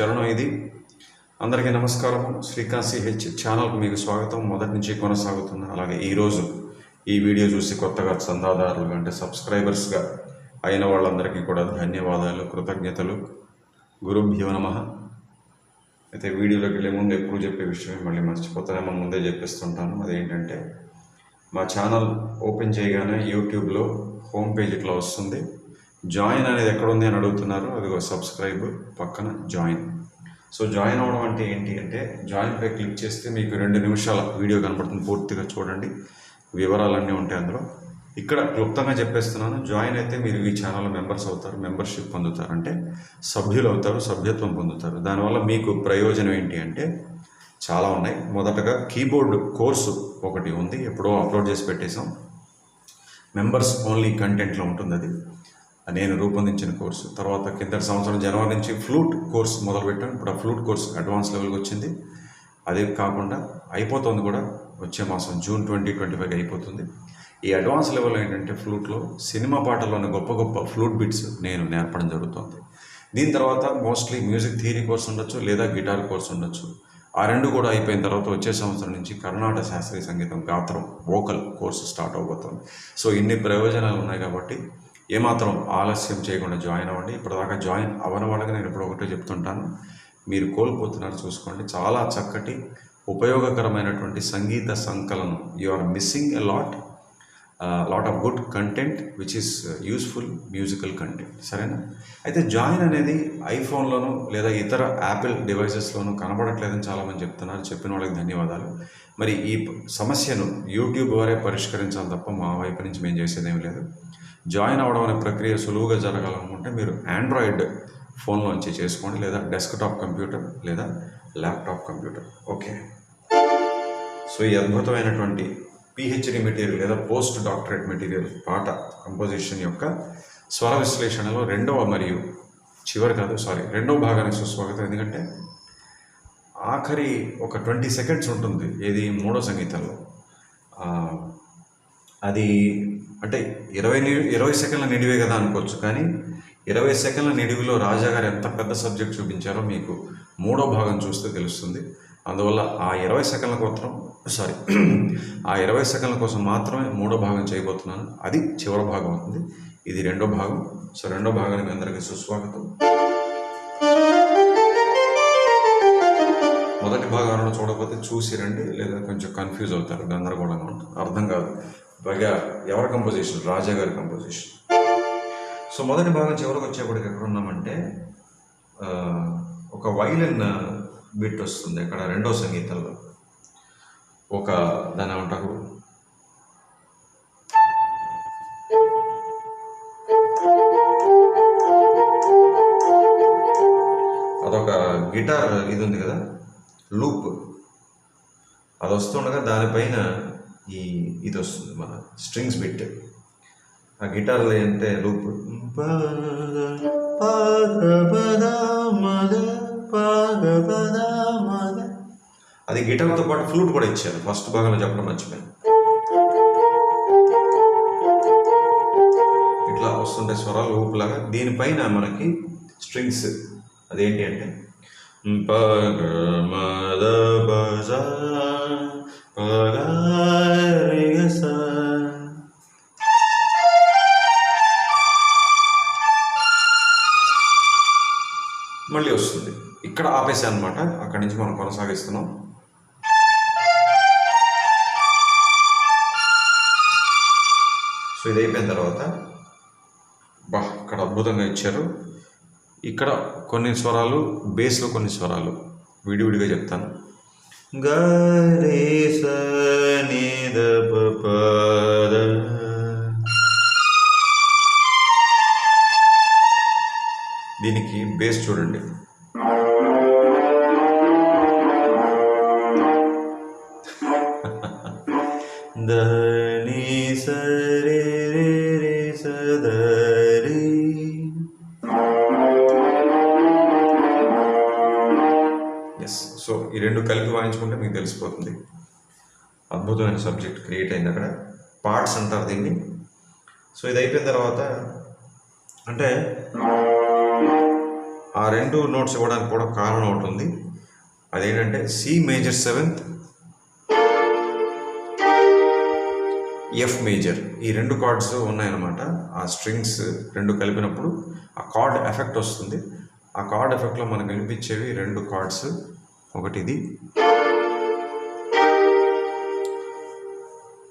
చరణం ఇది. అందరికీ నమస్కారం. శ్రీకాశి హెచ్ ఛానల్కు మీకు స్వాగతం. మొదటి నుంచి కొనసాగుతుంది అలాగే ఈరోజు ఈ వీడియో చూసి కొత్తగా చందాదారులు అంటే సబ్స్క్రైబర్స్గా అయిన వాళ్ళందరికీ కూడా ధన్యవాదాలు కృతజ్ఞతలు. గురుభ్యో నమ. అయితే వీడియోలోకి వెళ్ళే ముందు ఎప్పుడు చెప్పే విషయం మళ్ళీ మర్చిపోతానేమో ముందే చెప్పిస్తుంటాను. అదేంటంటే మా ఛానల్ ఓపెన్ చేయగానే యూట్యూబ్లో హోమ్ పేజ్ ఇట్లా వస్తుంది. జాయిన్ అనేది ఎక్కడ ఉంది అని అడుగుతున్నారు. అదిగో సబ్స్క్రైబ్ పక్కన జాయిన్. సో జాయిన్ అవ్వడం అంటే ఏంటి అంటే జాయిన్పై క్లిక్ చేస్తే మీకు రెండు నిమిషాల వీడియో కనబడుతుంది పూర్తిగా చూడండి. వివరాలన్నీ ఉంటాయి అందులో. ఇక్కడ క్లుప్తంగా చెప్పేస్తున్నాను. జాయిన్ అయితే మీరు ఈ ఛానల్ మెంబర్స్ అవుతారు మెంబర్షిప్ పొందుతారు. అంటే సభ్యులు అవుతారు సభ్యత్వం పొందుతారు. దానివల్ల మీకు ప్రయోజనం ఏంటి అంటే చాలా ఉన్నాయి. మొదటగా కీబోర్డ్ కోర్సు ఒకటి ఉంది. ఎప్పుడో అప్లోడ్ చేసి పెట్టేశాం. మెంబర్స్ ఓన్లీ కంటెంట్లో ఉంటుంది అది. నేను రూపొందించిన కోర్సు. తర్వాత కింద సంవత్సరం జనవరి నుంచి ఫ్లూట్ కోర్స్ మొదలుపెట్టాను. ఇప్పుడు ఆ ఫ్లూట్ కోర్స్ అడ్వాన్స్ లెవెల్కి వచ్చింది. అదే కాకుండా అయిపోతుంది కూడా. వచ్చే మాసం జూన్ ట్వంటీ ట్వంటీ ఫైవ్ అయిపోతుంది. ఈ అడ్వాన్స్ లెవెల్ ఏంటంటే ఫ్లూట్లో సినిమా పాటల్లోని గొప్ప గొప్ప ఫ్లూట్ బిట్స్ నేను నేర్పడం జరుగుతుంది. దీని తర్వాత మోస్ట్లీ మ్యూజిక్ థియరీ కోర్స్ ఉండొచ్చు లేదా గిటార్ కోర్స్ ఉండొచ్చు. ఆ రెండు కూడా అయిపోయిన తర్వాత వచ్చే సంవత్సరం నుంచి కర్ణాటక శాస్త్రీయ సంగీతం గాత్రం వోకల్ కోర్సు స్టార్ట్ అవబోతుంది. సో ఇన్ని ప్రయోజనాలు ఉన్నాయి కాబట్టి ఏమాత్రం ఆలస్యం చేయకుండా జాయిన్ అవ్వండి. ఇప్పటిదాకా జాయిన్ అవ్వని వాళ్ళకి నేను ఇప్పుడు ఒకటే చెప్తుంటాను. మీరు కోల్పోతున్నారు చూసుకోండి. చాలా చక్కటి ఉపయోగకరమైనటువంటి సంగీత సంకలనం. You are missing a lot lot of good content which is useful musical content సరేనా? అయితే జాయిన్ అనేది ఐఫోన్లోను లేదా ఇతర యాపిల్ డివైసెస్లోనూ కనబడట్లేదని చాలామంది చెప్తున్నారు. చెప్పిన వాళ్ళకి ధన్యవాదాలు. మరి ఈ సమస్యను యూట్యూబ్ వారే పరిష్కరించాలి తప్ప మా వైపు నుంచి మేము చేసేదేం లేదు. జాయిన్ అవ్వడం అనే ప్రక్రియ సులువుగా జరగాలనుకుంటే మీరు ఆండ్రాయిడ్ ఫోన్లోంచి చేసుకోండి లేదా డెస్క్టాప్ కంప్యూటర్ లేదా ల్యాప్టాప్ కంప్యూటర్. ఓకే. సో ఈ అద్భుతమైనటువంటి పిహెచ్డి మెటీరియల్ లేదా పోస్ట్ డాక్టరేట్ మెటీరియల్ పాట కంపోజిషన్ యొక్క స్వర విశ్లేషణలో రెండవ మరియు చివరి కాదు సారీ రెండవ భాగానికి సుస్వాగతం. ఎందుకంటే ఆఖరి ఒక ట్వంటీ సెకండ్స్ ఉంటుంది ఏది మూడో సంగీతంలో. అది అంటే ఇరవై ఇరవై సెకండ్ల నిడివే కదా అనుకోవచ్చు కానీ ఇరవై సెకండ్ల నిడివిలో రాజా గారు ఎంత పెద్ద సబ్జెక్ట్ చూపించారో మీకు మూడో భాగం చూస్తే తెలుస్తుంది. అందువల్ల ఆ ఇరవై సెకండ్ల కోసం సారీ ఆ ఇరవై సెకండ్ల కోసం మాత్రమే మూడో భాగం చేయబోతున్నాను. అది చివరి భాగం అవుతుంది. ఇది రెండో భాగం. సో రెండో భాగానికి అందరికీ సుస్వాగతం. ఎవరైనా చూడకపోతే చూసి రండి లేదా కొంచెం కన్ఫ్యూజ్ అవుతారు గందరగోళంగా ఉంటుంది అర్థం కాదు. పైగా ఎవరి కంపోజిషన్ రాజా గారి కంపోజిషన్ సో మొదటి భాగం చివరికి వచ్చేప్పటికి ఎక్కడ ఉన్నామంటే ఒక వైలిన్ బిట్ వస్తుంది అక్కడ రెండో సంగీతంలో. ఒక దాని ఏమంటారు? అదొక గిటార్ ఇది ఉంది కదా? లూప్. అది వస్తుండగా దానిపైన ఈ ఇది వస్తుంది మన స్ట్రింగ్స్ బిట్. ఆ గిటార్లో అంటే లూప్. అది గిటార్తో పాటు ఫ్లూట్ కూడా ఇచ్చారు. ఫస్ట్ భాగంలో చెప్పడం మర్చిపోయాను. ఇట్లా వస్తుంటే స్వరాలు ఊపులాగా దీనిపైన మనకి స్ట్రింగ్స్. అదేంటి అంటే పగమద మళ్ళీ వస్తుంది. ఇక్కడ ఆపేసా అనమాట అక్కడి నుంచి మనం కొనసాగిస్తున్నాం. సో ఇది అయిపోయిన తర్వాత బా ఇక్కడ అద్భుతంగా ఇచ్చారు. ఇక్కడ కొన్ని స్వరాలు బేస్లో కొన్ని స్వరాలు. విడివిడిగా చెప్తాను. దీనికి బేస్ చూడండి. సో ఈ రెండు కలిపి వాయించుకుంటే మీకు తెలిసిపోతుంది. అద్భుతమైన సబ్జెక్ట్ క్రియేట్ అయింది అక్కడ. పార్ట్స్ అంటారు దీన్ని. సో ఇది అయిపోయిన తర్వాత అంటే ఆ రెండు నోట్స్ ఇవ్వడానికి కూడా కారణం ఉంటుంది అదేంటంటే C major seventh F major ఈ రెండు కార్డ్స్ ఉన్నాయన్నమాట. ఆ స్ట్రింగ్స్ రెండు కలిపినప్పుడు ఆ కార్డ్ ఎఫెక్ట్ వస్తుంది. ఆ కార్డ్ ఎఫెక్ట్లో మనకు వినిపించేవి రెండు కార్డ్స్ ఒకటి ఇది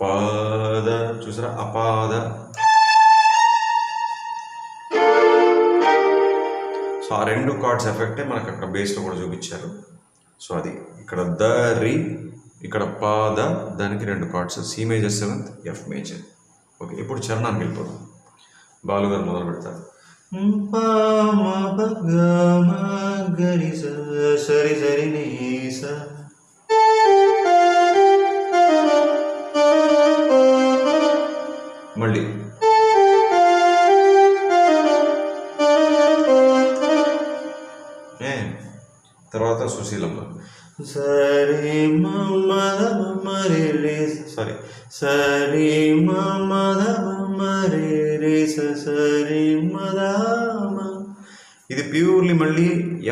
పాద చూసారా? అపాద. సో ఆ రెండు కార్డ్స్ ఎఫెక్టే మనకు అక్కడ బేస్లో కూడా చూపించారు. సో అది ఇక్కడ ద రి ఇక్కడ పాద దానికి రెండు chords. C major seventh F major okay ఇప్పుడు చరణానికి వెళ్ళిపోదాం. బాలుగారు మొదలు పెడతారు. గరి సరి సరి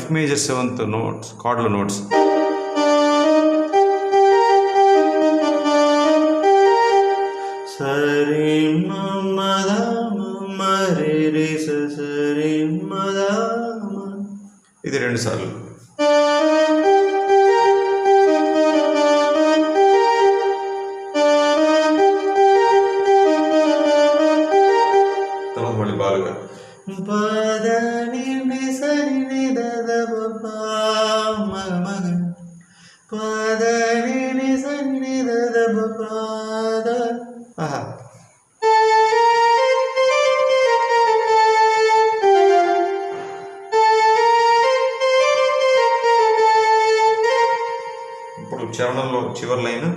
ఎఫ్ మేజర్ సెవెంత్ నోట్స్ కార్డుల నోట్స్ సరి సరి ఇది రెండు సార్లు. మగ మగ పదని పాద ఆహా ఇప్పుడు చరణంలో చివరి లైన్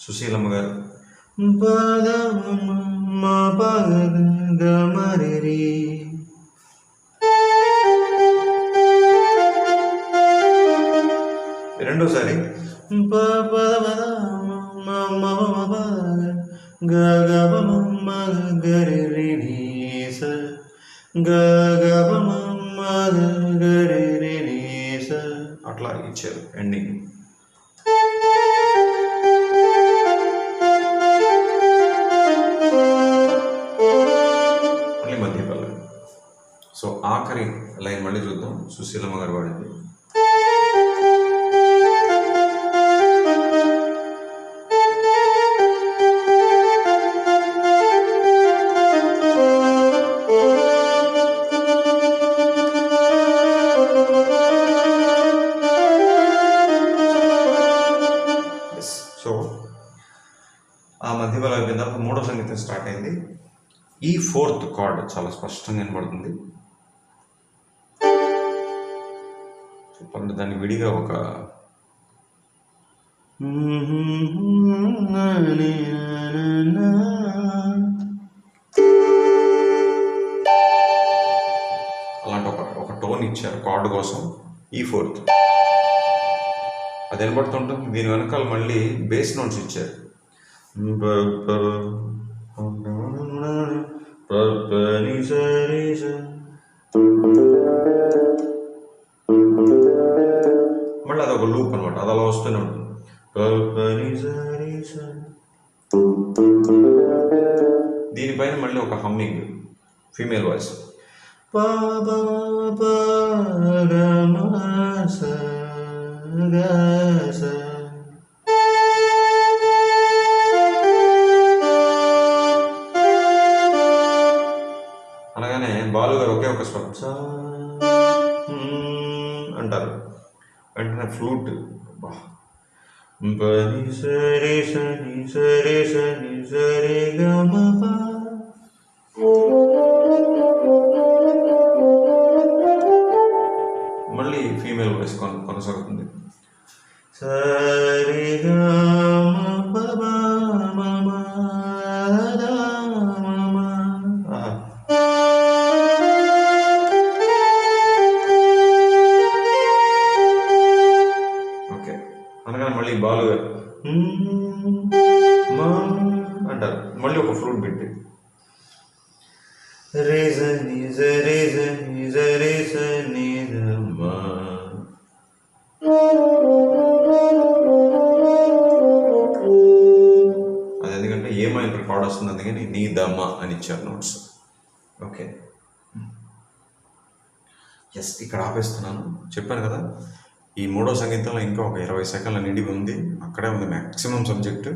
సుశీలమ్మ గారు. రెండోసారి ప పద పద ఫోర్త్ కార్డ్ చాలా స్పష్టంగా కనబడుతుంది చెప్పాలంటే దాన్ని విడిగా ఒక అలాంటి ఒక ఒక టోన్ ఇచ్చారు కార్డు కోసం ఈ ఫోర్త్. అది వినబడుతుంటుంది. దీని వెనకాల మళ్ళీ బేస్ నోట్స్ ఇచ్చారు. మళ్ళీ అదొక లూప్ అనమాట అది అలా వస్తూనే ఉంటుంది. దీనిపైన మళ్ళీ ఒక హమ్మింగ్ ఫీమేల్ వాయిస్ అనగానే వెంటనే ఫ్లూట్ బా పని సరే సని సరే సని సరే మళ్ళీ ఫీమేల్ వాయిస్ కొనసాగుతుంది. సరిగా ఈ బాలు అంటారు. మళ్ళీ ఒక ఫ్రూట్ పెట్టి. అది ఎందుకంటే ఏమైనా ఇక్కడ పాడు వస్తుంది అందుకని నీ దమ్మ అని ఇచ్చారు నోట్స్ ఓకే. ఎస్ ఇక్కడ ఆపేస్తున్నాను. చెప్పాను కదా ఈ మూడో సంగీతంలో ఇంకా ఒక ఇరవై సెకండ్ల నిండి ఉంది అక్కడే ఉంది మ్యాక్సిమం సబ్జెక్టు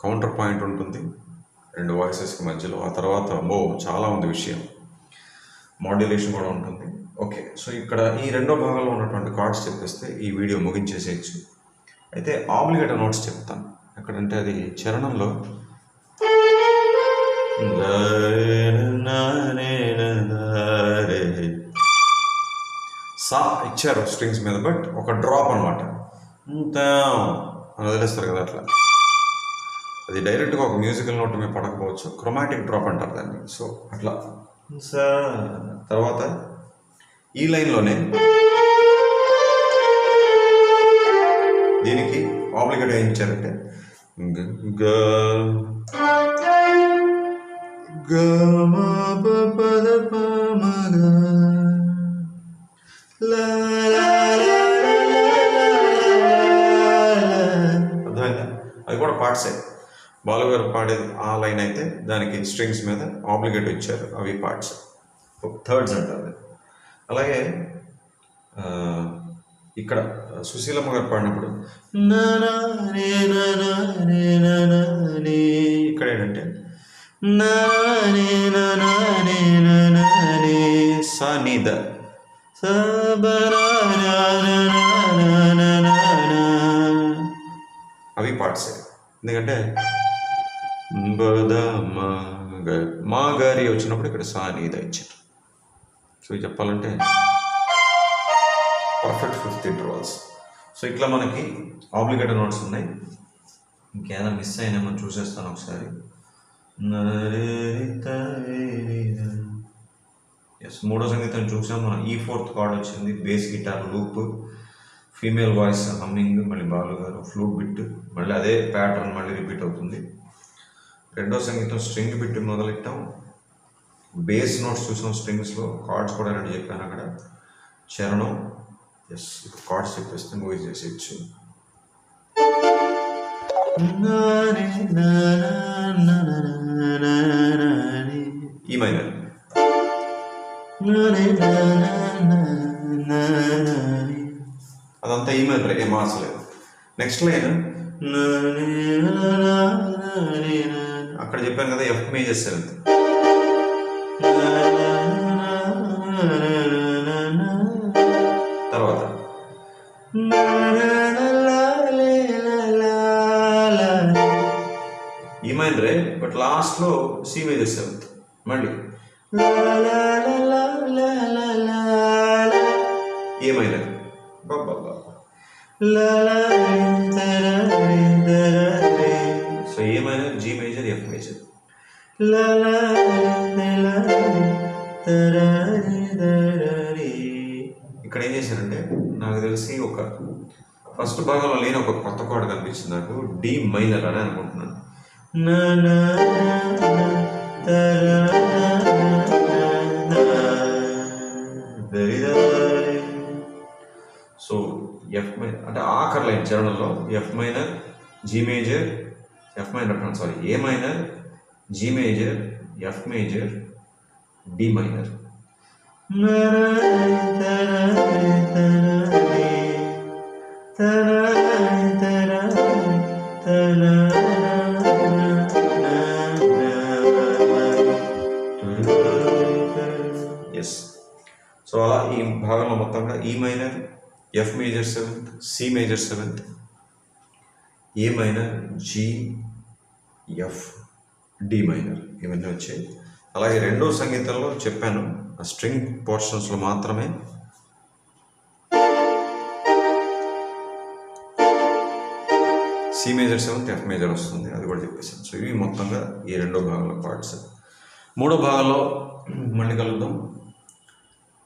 కౌంటర్ పాయింట్ ఉంటుంది రెండు వాయిసెస్కి మధ్యలో ఆ తర్వాత ఓ చాలా ఉంది విషయం మాడ్యులేషన్ కూడా ఉంటుంది ఓకే సో ఇక్కడ ఈ రెండో భాగంలో ఉన్నటువంటి కార్డ్స్ చెప్పేస్తే ఈ వీడియో ముగించేసేయచ్చు అయితే ఆబ్లిగేటర్ నోట్స్ చెప్తాను ఎక్కడంటే అది చరణంలో సా ఇచ్చారు స్ట్రింగ్స్ మీద బట్ ఒక డ్రాప్ అనమాట అని వదిలేస్తారు కదా అట్లా. అది డైరెక్ట్గా ఒక మ్యూజికల్ నోట్ మీద పడకపోవచ్చు క్రొమాటిక్ డ్రాప్ అంటారు దాన్ని. సో అట్లా. సా. తర్వాత ఈ లైన్లోనే దీనికి ఆబ్లిగేట్ ఏం ఇచ్చారంటే గ- గ- అర్థమైందా? అది కూడా పార్ట్సే బాలు గారు పాడేది ఆ లైన్ అయితే దానికి స్ట్రింగ్స్ మీద ఆబ్లిగేట్ ఇచ్చారు అవి పార్ట్స్ థర్డ్స్ అంటారు. అలాగే ఇక్కడ సుశీలమ్మ గారు పాడినప్పుడు నా నా రే నా నా ఇక్కడ ఏంటంటే నా అవి పార్ట్స్ ఎందుకంటే బద మా మా గారి వచ్చినప్పుడు ఇక్కడ సా నీ ఇచ్చారు సో చెప్పాలంటే పర్ఫెక్ట్ ఫిఫ్త్ ఇంటర్వల్స్ సో ఇట్లా మనకి ఆబ్లిగేటర్ నోట్స్ ఉన్నాయి ఇంకేమైనా మిస్ అయినా చూసేస్తాను ఒకసారి ఎస్ మూడో సంగీతం చూసాం. మనం ఈ ఫోర్త్ కార్డ్ వచ్చింది. Bass guitar loop female voice humming మళ్ళీ బాలు గారు ఫ్లూట్ బిట్ మళ్ళీ అదే ప్యాటర్న్ మళ్ళీ రిపీట్ అవుతుంది. రెండో సంగీతం స్ట్రింగ్ బిట్ మొదలెట్టాం. బేస్ నోట్స్ చూసాం స్ట్రింగ్స్లో కార్డ్స్ కూడా రెండు చెప్పాను అక్కడ. చరణం. ఎస్ కార్డ్స్ చెప్పేస్తే మూవీ చేసేయచ్చు. ఈ మైనర్ అదంతా ఈమెయిల్ మైనర్ ఏం మార్చలేదు. నెక్స్ట్ లైన్ అక్కడ చెప్పాను కదా ఎఫ్ మేజర్ సెవెంత్ తర్వాత. ఈ మైనరే బట్ లాస్ట్లో సి మేజర్ సెవెంత్ మళ్ళీ. So A minor G major F major ఇక్కడ ఏం చేశారంటే నాకు తెలిసి ఒక ఫస్ట్ భాగంలో లేని ఒక కొత్త కార్డ్ కనిపించింది నాకు డి మైనర్ అని అనుకుంటున్నాను. అంటే ఆఖరి లైన్ చరణంలో F minor G major F minor sorry A minor G major F major D minor yes so అలా ఈ భాగంలో మొత్తంగా E minor F major seventh C major seventh A minor G F D minor ఇవన్నీ వచ్చాయి. అలాగే రెండో సంగీతంలో చెప్పాను. ఆ స్ట్రింగ్ పోర్షన్స్లో మాత్రమే. C major seventh F major వస్తుంది. అది కూడా చెప్పేసాను సో ఇవి మొత్తంగా ఈ రెండో భాగంలో పార్ట్స్ మూడో భాగంలో మళ్ళీ కలుద్దాం.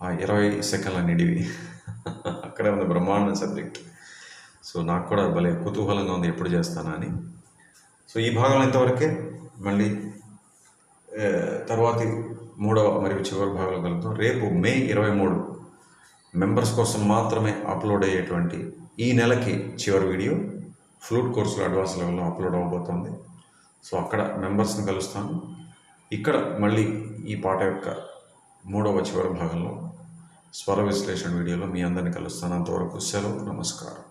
ఆ ఇరవై సెకండ్ల నిడివి అక్కడే ఉంది బ్రహ్మాండ సబ్జెక్ట్. సో నాకు కూడా భలే కుతూహలంగా ఉంది ఎప్పుడు చేస్తానా అని. సో ఈ భాగంలో ఇంతవరకే మళ్ళీ తర్వాతి మూడవ మరియు చివరి భాగంలో కలుగుతాం రేపు మే ఇరవై మూడు మెంబర్స్ కోసం మాత్రమే అప్లోడ్ అయ్యేటువంటి ఈ నెలకి చివరి వీడియో ఫ్లూట్ కోర్సులో అడ్వాన్స్ లెవెల్లో అప్లోడ్ అవబోతోంది సో అక్కడ మెంబర్స్ని కలుస్తాను. ఇక్కడ మళ్ళీ ఈ పాట యొక్క మూడవ చివరి భాగంలో స్వర విశ్లేషణ వీడియోలో మీ అందరిని కలుస్తాను. అంతవరకు సెలవు నమస్కారం.